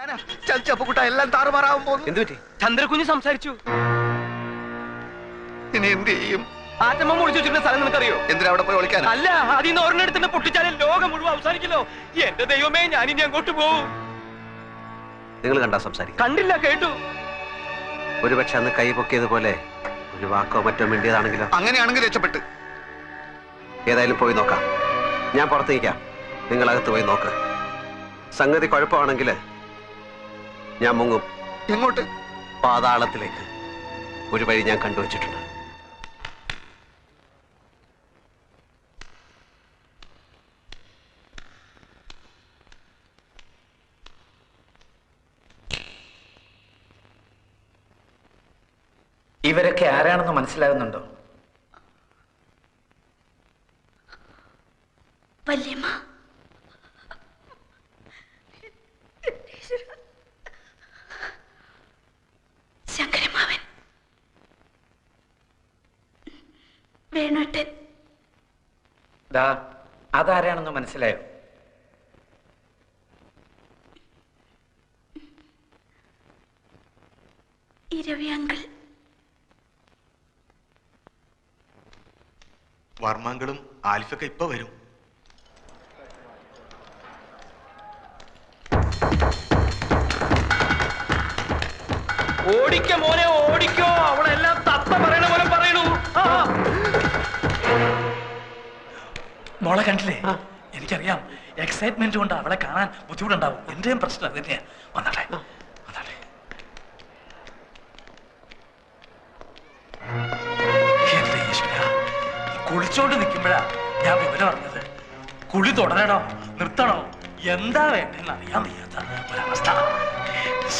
ഞാനാ? ചപ്പക്കുട്ട എല്ലാം താറുമാറാവും എന്തു പറ്റി? ചന്ദ്രകുഞ്ഞ് സംസാരിച്ചു. ഇനി എന്ത് ചെയ്യും? ആറ്റമ്മ മുടിച്ചു വെച്ചിരുന്ന സ്ഥലം നിനക്കറിയോ? എന്തിനാ അവിടെ പോയി വിളിക്കാൻ അല്ല അതിൽ നിന്ന് ഒരെണ്ണെടുത്തിന്റെ പൊട്ടിച്ചാലേ ലോകം മുഴുവൻ അവസാനിക്കല്ലോ എന്റെ ദൈവമേ ഞാൻ ഇനി അങ്ങോട്ട് പോവും നിങ്ങൾ കണ്ടാ സംസാരിക്ക കണ്ടില്ല കേട്ടു. ഒരുപക്ഷെ അന്ന് കൈ പൊക്കിയതുപോലെ ഒരു വാക്കോ മറ്റോ മിണ്ടിയതാണെങ്കിലോ. അങ്ങനെയാണെങ്കിൽ രക്ഷപ്പെട്ട്. ഏതായാലും പോയി നോക്കാം. ഞാൻ പുറത്തേക്കാം നിങ്ങൾ അകത്ത് പോയി നോക്ക്. സംഗതി കുഴപ്പമാണെങ്കിൽ ഞാൻ മുങ്ങും. എങ്ങോട്ട്? പാതാളത്തിലേക്ക്. ഒരു വഴി ഞാൻ കണ്ടുവച്ചിട്ടുണ്ട്. ഇവരൊക്കെ ആരാണെന്ന് മനസ്സിലാകുന്നുണ്ടോ? വല്യമ്മ. ദാ അതാരാണെന്ന് മനസ്സിലായോ? വർമാങ്കളും ആൽഫൊക്കെ ഇപ്പൊ വരും. ഓടിക്ക മോനെ മോളെ കണ്ടില്ലേ? എനിക്കറിയാം. എക്സൈറ്റ്മെന്റ് കൊണ്ട് അവളെ കാണാൻ ബുദ്ധിമുട്ടുണ്ടാവും. എന്റെയും പ്രശ്നം അത് തന്നെയാ. വന്നാട്ടെ. വന്നാട്ടെ. എന്റെ ഈശ്വര കുളിച്ചോണ്ട് നിൽക്കുമ്പോഴാ ഞാൻ വിവരം അറിഞ്ഞത്. കുളി തുടരണോ? നിർത്തണോ? എന്താ വേണ്ടെന്ന് അറിയാൻ വയ്യാത്ത ഒരവസ്ഥ.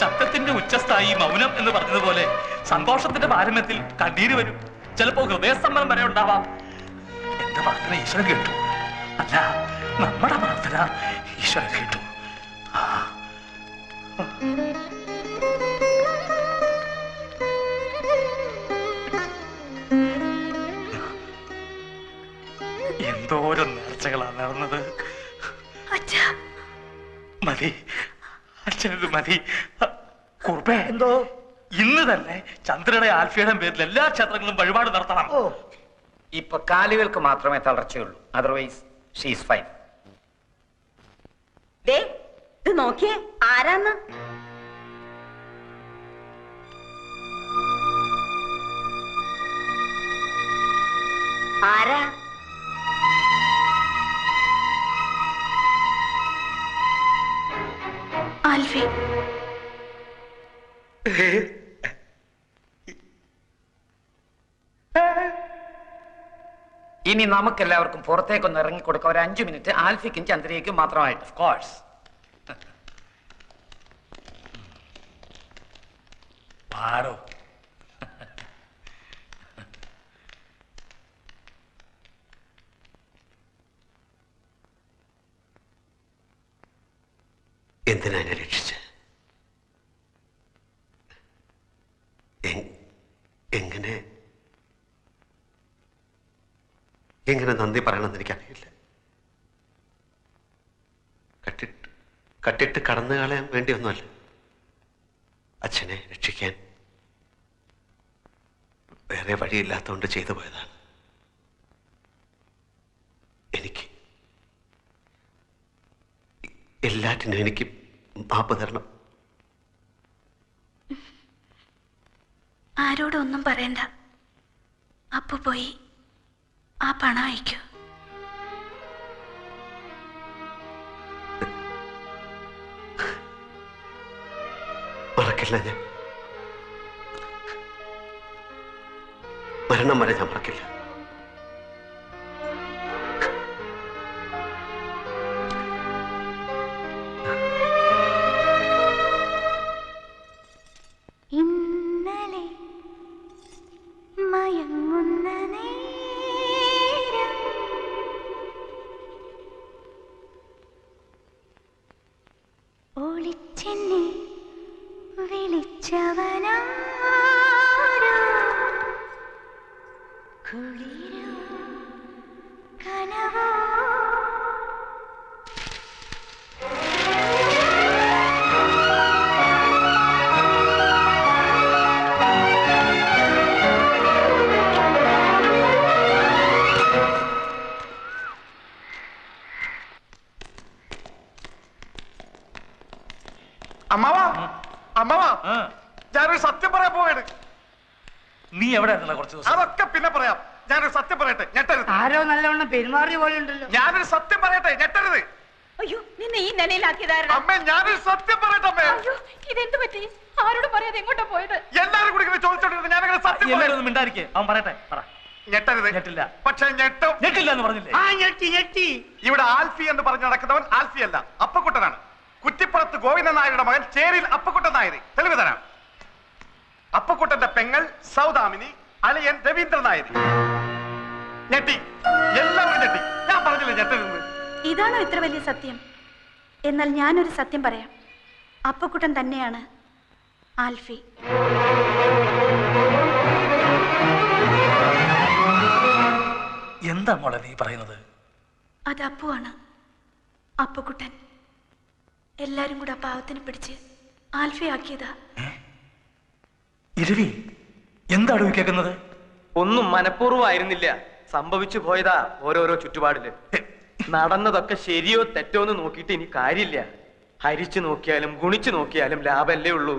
ശബ്ദത്തിന്റെ ഉച്ചസ്ഥായി മൗനം എന്ന് പറഞ്ഞതുപോലെ സന്തോഷത്തിന്റെ പാരമ്യത്തിൽ കണ്ണീര് വരും. ചിലപ്പോ ഹൃദയസ്തംഭനം വരെ ഉണ്ടാവാം. എന്റെ പ്രാർത്ഥന ഈശ്വരൻ കേട്ടു? അല്ല നമ്മുടെ പ്രാർത്ഥന ഈശ്വര കേട്ടു. ആ. എന്തോരം നേർച്ചകളാണ് നടന്നത്. മതി. അച്ഛനത് മതി. കുറുപ്പേ എന്തോ? ഇന്ന് തന്നെ ചന്ദ്രയുടെ ആൽഫിയുടെ പേരിൽ എല്ലാ ക്ഷേത്രങ്ങളും വഴിപാട് നടത്തണം. ഇപ്പൊ കാലുകൾക്ക് മാത്രമേ തളർച്ചയുള്ളൂ. അതർവൈസ് ഷീസ് ഫൈൻ ദേ ഇത് നോക്കിയേ ആരാന്ന്? ആരാ? ആൽഫി. ഇനി നമുക്കെല്ലാവർക്കും പുറത്തേക്കൊന്ന് ഇറങ്ങി കൊടുക്കാം ഒരു അഞ്ചു മിനിറ്റ് ആൽഫിക്കും ചന്ദ്രയ്ക്കും മാത്രമായിട്ട്. Of course Paro. എന്തിനാ രക്ഷിച്ച് എ- എങ്ങനെ എങ്ങനെ നന്ദി പറയണമെന്ന് എനിക്കറിയില്ല. കട്ടിട്ട് കട്ടിട്ട് കടന്നു കളയാൻ വേണ്ടിയൊന്നുമല്ല. അച്ഛനെ രക്ഷിക്കാൻ വേറെ വഴിയില്ലാത്തതുകൊണ്ട് ചെയ്തു പോയതാണ്. എനിക്ക് എല്ലാറ്റിനും എനിക്ക് മാപ്പ് തരണം. ആരോടൊന്നും പറയണ്ട. അപ്പു പോയി. ആ പണം അയക്കൂ. മറക്കില്ല ഞാൻ. മരണം വരെ ഞാൻ മറക്കില്ല. എവിടെ കുറച്ച് ദിവസം. അതൊക്കെ പിന്നെ പറയാം. ഞാനൊരു സത്യം പറയട്ടെ ഞെട്ടരുത്. ആരോ നല്ലവണ്ണം പെരുമാറിയ പോലെ ഉണ്ടല്ലോ ഞാനൊരു സത്യം പറയട്ടെ ഞെട്ടരുത്. അയ്യോ നിന്നെ ഈ നിലയിലാക്കിയതായിരുന്നു അമ്മേ ഞാനൊരു സത്യം പറയട്ടെ അമ്മേ. അയ്യോ ഇതെന്ത് പറ്റി? ആരോട് പറയാതെ എങ്ങോട്ടാ പോയത്? എല്ലാരും കൂടി ഇങ്ങനെ ചോദിച്ചോണ്ടിരുന്നു ഞാനങ്ങനെ സത്യം എല്ലാവരും പറയും ഒന്ന് മിണ്ടായിരിക്കേ അവൻ പറയട്ടെ പറ. ഞെട്ടരുത്. ഞെട്ടില്ല. പക്ഷെ ഞെട്ടും. ഞെട്ടില്ല എന്ന് പറഞ്ഞില്ലേ? ആ ഞെട്ടി ഞെട്ടി. ഇവിടെ ആൽഫി എന്ന് പറഞ്ഞു നടക്കുന്നവൻ ആൽഫി അല്ല അപ്പക്കുട്ടനാണ്. കുറ്റിപ്പുറത്ത് ഗോവിന്ദൻ നായരുടെ മകൻ ചേരിൽ അപ്പക്കുട്ടൻ നായർ തെളിവ് തരാം. അപ്പക്കുട്ടന്റെ പെങ്ങൾ സൗദാമിനി അളിയൻ രവീന്ദ്രൻ നായർ. ഞെട്ടി. എല്ലാവരും ഞെട്ടി. ഞാൻ പറഞ്ഞില്ല ഞെട്ടരുന്ന് ഇതാണോ ഇത്ര വലിയ സത്യം? എന്നാൽ ഞാനൊരു സത്യം പറയാം. അപ്പക്കുട്ടൻ തന്നെയാണ് ആൽഫി. എന്താ മോളെ നീ പറയുന്നത്? അത് അപ്പുവാണ്. അപ്പക്കുട്ടൻ. എല്ലാരും കൂടെ ആ പാവത്തിന് പിടിച്ച് ആൽഫി ആക്കിയതാ ഇരവി എന്താണ് കേൾക്കുന്നത്? ഒന്നും മനഃപൂർവമായിരുന്നില്ല. സംഭവിച്ചു പോയതാ ഓരോരോ ചുറ്റുപാടിൽ. നടന്നതൊക്കെ ശരിയോ തെറ്റോ എന്ന് നോക്കിയിട്ട് ഇനി കാര്യമില്ല. ഹരിച്ചു നോക്കിയാലും ഗുണിച്ചു നോക്കിയാലും ലാഭമല്ലേ ഉള്ളൂ.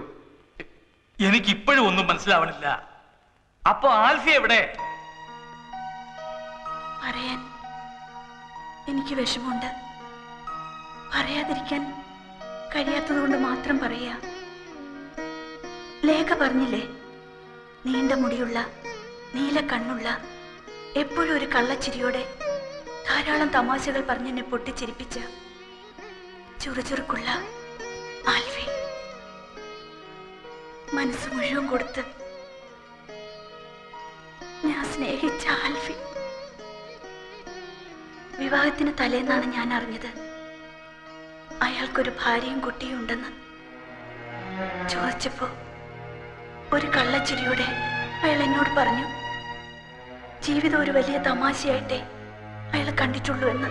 എനിക്ക് ഇപ്പോഴും ഒന്നും മനസ്സിലാവണില്ല. അപ്പൊ ആൽഫി എവിടെ? പറയാൻ എനിക്ക് വിഷമമുണ്ട്. പറയാതിരിക്കാൻ കഴിയാത്തതുകൊണ്ട് മാത്രം പറയാ. ലേഖ പറഞ്ഞില്ലേ? നീണ്ട മുടിയുള്ള നീല കണ്ണുള്ള എപ്പോഴും ഒരു കള്ളച്ചിരിയോടെ ധാരാളം തമാശകൾ പറഞ്ഞെന്നെ പൊട്ടിച്ചിരിപ്പിച്ച ചുറുചുറുക്കുള്ള ആൽവി. മനസ്സ് മുഴുവൻ കൊടുത്ത് ഞാൻ സ്നേഹിച്ച ആൽഫി വിവാഹത്തിന് തലേന്നാണ് ഞാൻ അറിഞ്ഞത്. അയാൾക്കൊരു ഭാര്യയും കുട്ടിയും ഉണ്ടെന്ന് ചോദിച്ചപ്പോ ഒരു കള്ളച്ചിരിയോടെ അയാൾ എന്നോട് പറഞ്ഞു ജീവിതം ഒരു വലിയ തമാശയായിട്ടേ അയാൾ കണ്ടിട്ടുള്ളൂ എന്ന്.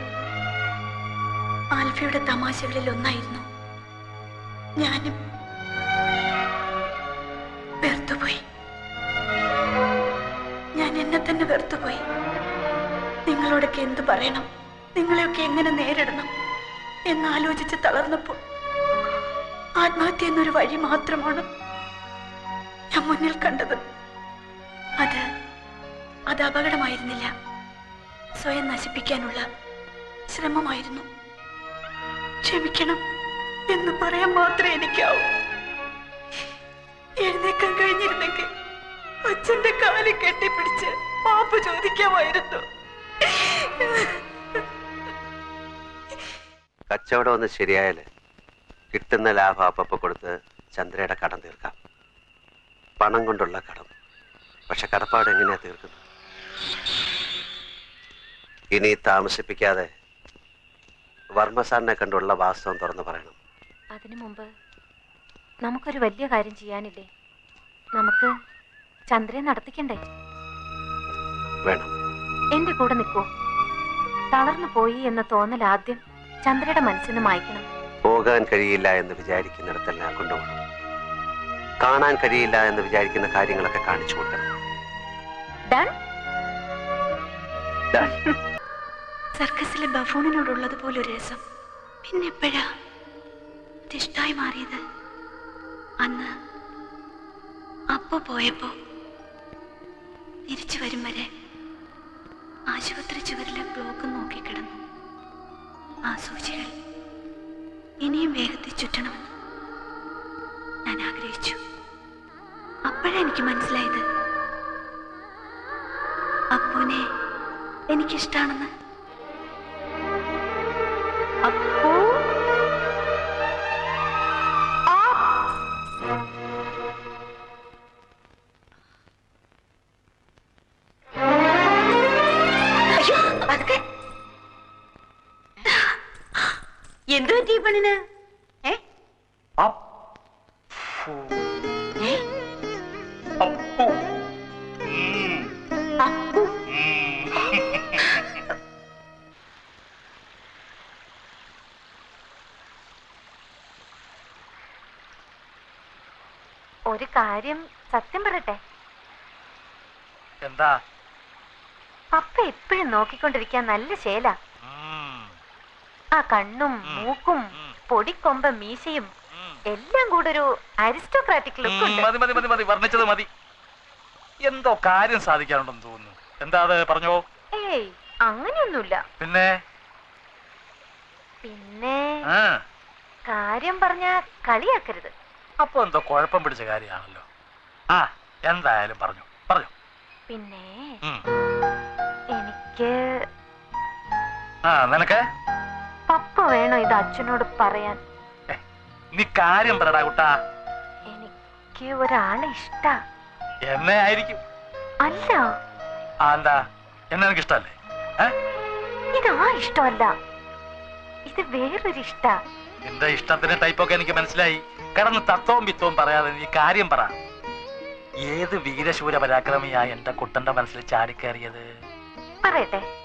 ആൽഫയുടെ തമാശകളിൽ ഒന്നായിരുന്നു. ഞാനും വെറുത്തുപോയി. ഞാൻ എന്നെ തന്നെ വെറുത്തുപോയി. നിങ്ങളോടൊക്കെ എന്ത് പറയണം? നിങ്ങളെയൊക്കെ എങ്ങനെ നേരിടണം? എന്നാലോചിച്ച് തളർന്നപ്പോൾ ആത്മഹത്യ എന്നൊരു വഴി മാത്രമാണ് ഞാൻ മുന്നിൽ കണ്ടത്. അത് അത് അപകടമായിരുന്നില്ല. സ്വയം നശിപ്പിക്കാനുള്ള ശ്രമമായിരുന്നു. ക്ഷമിക്കണം എന്ന് പറയാൻ മാത്രമേ എനിക്കാവൂ. എഴുന്നേക്കാൻ കഴിഞ്ഞിരുന്നെങ്കിൽ അച്ഛന്റെ കാലിൽ കെട്ടിപ്പിടിച്ച് മാപ്പ് ചോദിക്കാമായിരുന്നു. കച്ചവടം ഒന്ന് ശരിയായാൽ കിട്ടുന്ന ലാഭം അപ്പൊ കൊടുത്ത് ചന്ദ്രയുടെ കടം തീർക്കാം. പണം കൊണ്ടുള്ള കടം. പക്ഷെ കടപ്പാട് എങ്ങനെയാ തീർക്കുന്നത്? ഇനി താമസിപ്പിക്കാതെ വർമ്മ സാറിനെ കണ്ടുള്ള വാസ്തവം തുറന്നു പറയണം. അതിനു മുമ്പ് നമുക്കൊരു വലിയ കാര്യം ചെയ്യാനില്ലേ? നമുക്ക് ചന്ദ്രനെ നടത്തിക്കണ്ടേ? വേണം. എന്റെ കൂടെ നിൽക്കൂ. തളർന്നു പോയി എന്ന തോന്നൽ ആദ്യം ചന്ദ്രയുടെ മനസ്സിന് മായ്ക്കണം. പോകാൻ കഴിയില്ല എന്ന് വിചാരിക്കുന്നിടത്തെല്ലാം കൊണ്ടുപോകണം. കാണാൻ കഴിയില്ല എന്ന് വിചാരിക്കുന്ന കാര്യങ്ങളൊക്കെ കാണിച്ചു കൊടുക്കണം. സർക്കസിലെ ബഫൂണിനോടുള്ളത് പോലൊരു രസം. പിന്നെ എപ്പോഴാ? ഇഷ്ടായി മാറിയത്. അന്ന് അപ്പ പോയപ്പോ തിരിച്ചു വരും വരെ ആശുപത്രി ചുവരിലെ ബ്ലോക്ക് നോക്കിക്കിടന്നു. ആ സൂചികൾ ഇനിയും വേഗത്തിൽ ചുറ്റണമെന്ന് എനിക്ക് മനസ്സിലായത്. അപ്പൂനെ എനിക്കിഷ്ടാണെന്ന്. അപ്പോ? എന്തു പറ്റി ഈ പെണ്ണിന്? ഏ? ഏ? ഒരു കാര്യം സത്യം പറയട്ടെ. എന്താ? പപ്പ എപ്പോഴും നോക്കിക്കൊണ്ടിരിക്കാൻ നല്ല ശേല. ആ കണ്ണും മൂക്കും പൊടിക്കൊമ്പ മീശയും എല്ലാം കൂടെ ഒരു അരിസ്റ്റോക്രാറ്റിക് ലുക്ക് ഉം, ഉണ്ട് മതി മതി മതി മതി. വർണിച്ചത് മതി. എന്തോ കാര്യം സാധിക്കാനുണ്ടെന്ന് തോന്നുന്നു. എന്താ അത്? പറഞ്ഞോ. ഏയ് അങ്ങനെയൊന്നുമില്ല. പിന്നെ? പിന്നെ കാര്യം പറഞ്ഞ കളിയാക്കരുത്. അപ്പൊ എന്തോ കുഴപ്പം പിടിച്ച കാര്യമാണല്ലോ. ആ എന്തായാലും പറഞ്ഞു. പറഞ്ഞു. പിന്നെ എനിക്ക് ആ നിനക്ക്? പപ്പ വേണോ ഇത് അച്ഛനോട് പറയാൻ? നീ കാര്യം പറടാ കുട്ടാ. എനിക്ക് ഒരാളെ ഇഷ്ട. എന്നെ ആയിരിക്കും. അല്ല. ആന്താ എന്താ? എന്നെ എനിക്ക് ഇഷ്ടല്ലേ ഇതാ ഇഷ്ടമല്ല. ഇത് വേറൊരു ഇഷ്ട നിന്റെ ഇഷ്ടത്തിന്റെ ടൈപ്പൊക്കെ എനിക്ക് മനസ്സിലായി. കാരണം തത്വവും വിത്തവും പറയാതെ നീ കാര്യം പറ. ഏത് വീരശൂര പരാക്രമിയാ എന്റെ കുട്ടന്റെ മനസ്സിൽ ചാടിക്കേറിയത്? പറയട്ടെ.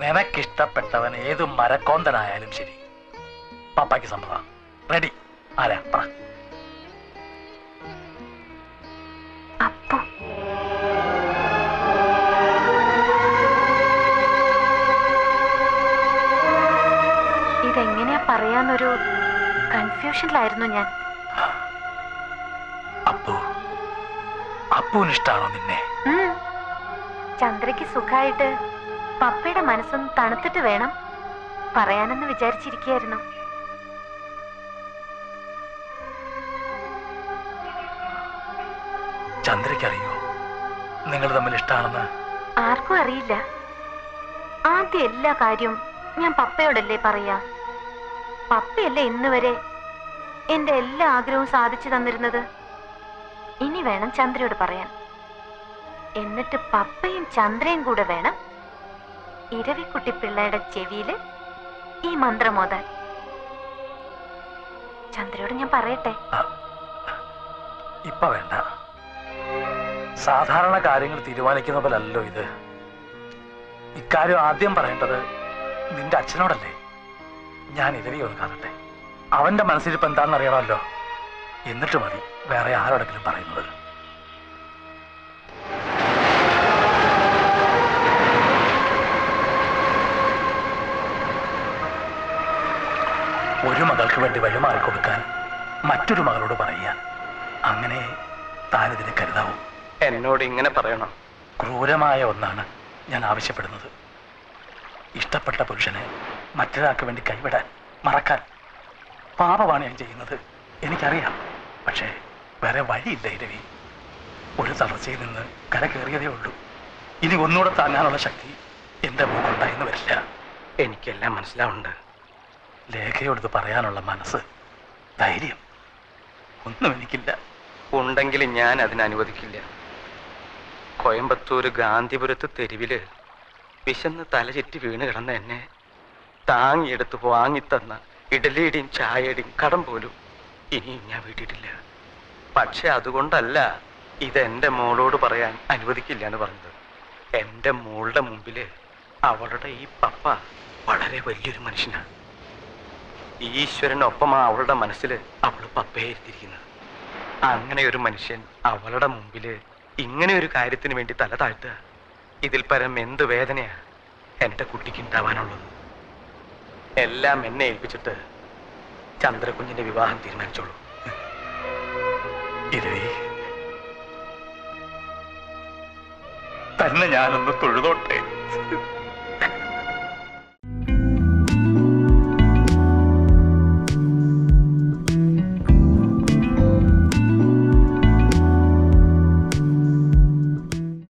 നിനക്കിഷ്ടപ്പെട്ടവൻ ഏത് മരക്കോന്തനായാലും ശരി. പപ്പായ്ക്ക് സമ്മതം റെഡി. ആരാ? പറ. അപ്പു. ഇതെങ്ങനെയാ പറയാന്നൊരു കൺഫ്യൂഷനിലായിരുന്നു ഞാൻ. അപ്പു അപ്പുവിന് ഇഷ്ടാണോ നിന്നെ. ചന്ദ്രയ്ക്ക് സുഖായിട്ട് പപ്പയുടെ മനസ്സൊന്ന് തണുത്തിട്ട് വേണം പറയാനെന്ന് വിചാരിച്ചിരിക്കുകയായിരുന്നു. ചന്ദ്രയ്ക്കറിയോ നിങ്ങൾ തമ്മിൽ ഇഷ്ടാണെന്ന്. ആർക്കും അറിയില്ല. ആദ്യം എല്ലാ കാര്യവും ഞാൻ പപ്പയോടല്ലേ പറയാ. പപ്പയല്ലേ ഇന്ന് വരെ എന്റെ എല്ലാ ആഗ്രഹവും സാധിച്ചു തന്നിരുന്നത്? ഇനി വേണം ചന്ദ്രയോട് പറയാൻ. എന്നിട്ട് പപ്പയും ചന്ദ്രയും കൂടെ വേണം ഇരവിക്കുട്ടി പിള്ളയുടെ ചെവിയിൽ ഈ മന്ത്രമോതാൻ ചന്ദ്രയോട് ഞാൻ പറയട്ടെ? ഇപ്പൊ വേണ്ട. സാധാരണ കാര്യങ്ങൾ തീരുമാനിക്കുന്ന പോലല്ലോ ഇത്. ഇക്കാര്യം ആദ്യം പറയേണ്ടത് നിന്റെ അച്ഛനോടല്ലേ? ഞാൻ ഇരവി ഒന്ന് അവന്റെ മനസ്സിലിപ്പോ എന്താണെന്ന് അറിയണമല്ലോ. എന്നിട്ട് മതി വേറെ ആരോടെങ്കിലും പറയുന്നത്. ഒരു മകൾക്ക് വേണ്ടി വഴിമാറി കൊടുക്കാൻ മറ്റൊരു മകളോട് പറയുക. അങ്ങനെ താനിതിനെ കരുതാവൂ. എന്നോട് ഇങ്ങനെ പറയണം. ക്രൂരമായ ഒന്നാണ് ഞാൻ ആവശ്യപ്പെടുന്നത്. ഇഷ്ടപ്പെട്ട പുരുഷനെ മറ്റൊരാൾക്ക് വേണ്ടി കൈവിടാൻ മറക്കാൻ പാപമാണ് ഞാൻ ചെയ്യുന്നത്. എനിക്കറിയാം. പക്ഷേ വേറെ വഴിയില്ല ഇരവി. ഒരു തളർച്ചയിൽ നിന്ന് കര കയറിയതേ ഉള്ളൂ. ഇനി ഒന്നുകൂടെ താങ്ങാനുള്ള ശക്തി എന്റെ മുഖുണ്ടായെന്ന് വരില്ല. എനിക്കെല്ലാം മനസ്സിലാവുണ്ട് ലേഖയോടത് പറയാനുള്ള മനസ്സ് ധൈര്യം ഒന്നും എനിക്കില്ല. ഉണ്ടെങ്കിൽ ഞാൻ അതിന് കോയമ്പത്തൂര് ഗാന്ധിപുരത്ത് തെരുവിൽ വിശന്ന് തലചുറ്റി വീണ് കിടന്ന എന്നെ താങ്ങിയെടുത്ത് വാങ്ങിത്തന്ന ഇഡലിയുടെയും ചായയുടെയും കടം പോലും ഇനിയും ഞാൻ വീട്ടിട്ടില്ല. പക്ഷെ അതുകൊണ്ടല്ല ഇത് എന്റെ മോളോട് പറയാൻ അനുവദിക്കില്ല എന്ന് പറഞ്ഞത്. എന്റെ മോളുടെ മുമ്പിൽ അവളുടെ ഈ പപ്പ വളരെ വലിയൊരു മനുഷ്യനാണ് ഈശ്വരനൊപ്പമാ അവളുടെ മനസ്സിൽ അവൾ പപ്പയെ ഇരുത്തിയിരിക്കുന്നത് അങ്ങനെ ഒരു മനുഷ്യൻ അവളുടെ മുമ്പിൽ ഇങ്ങനെ ഒരു കാര്യത്തിന് വേണ്ടി തല താഴ്ത്തുക. ഇതിൽ പരം എന്ത് വേദനയാ എന്റെ കുട്ടിക്ക് ഉണ്ടാവാനുള്ളത്. എല്ലാം എന്നെ ഏൽപ്പിച്ചിട്ട് ചന്ദ്രകുഞ്ഞിന്റെ വിവാഹം തീരുമാനിച്ചോളൂ. തന്നെ ഞാനൊന്ന് തൊഴുതോട്ടെ.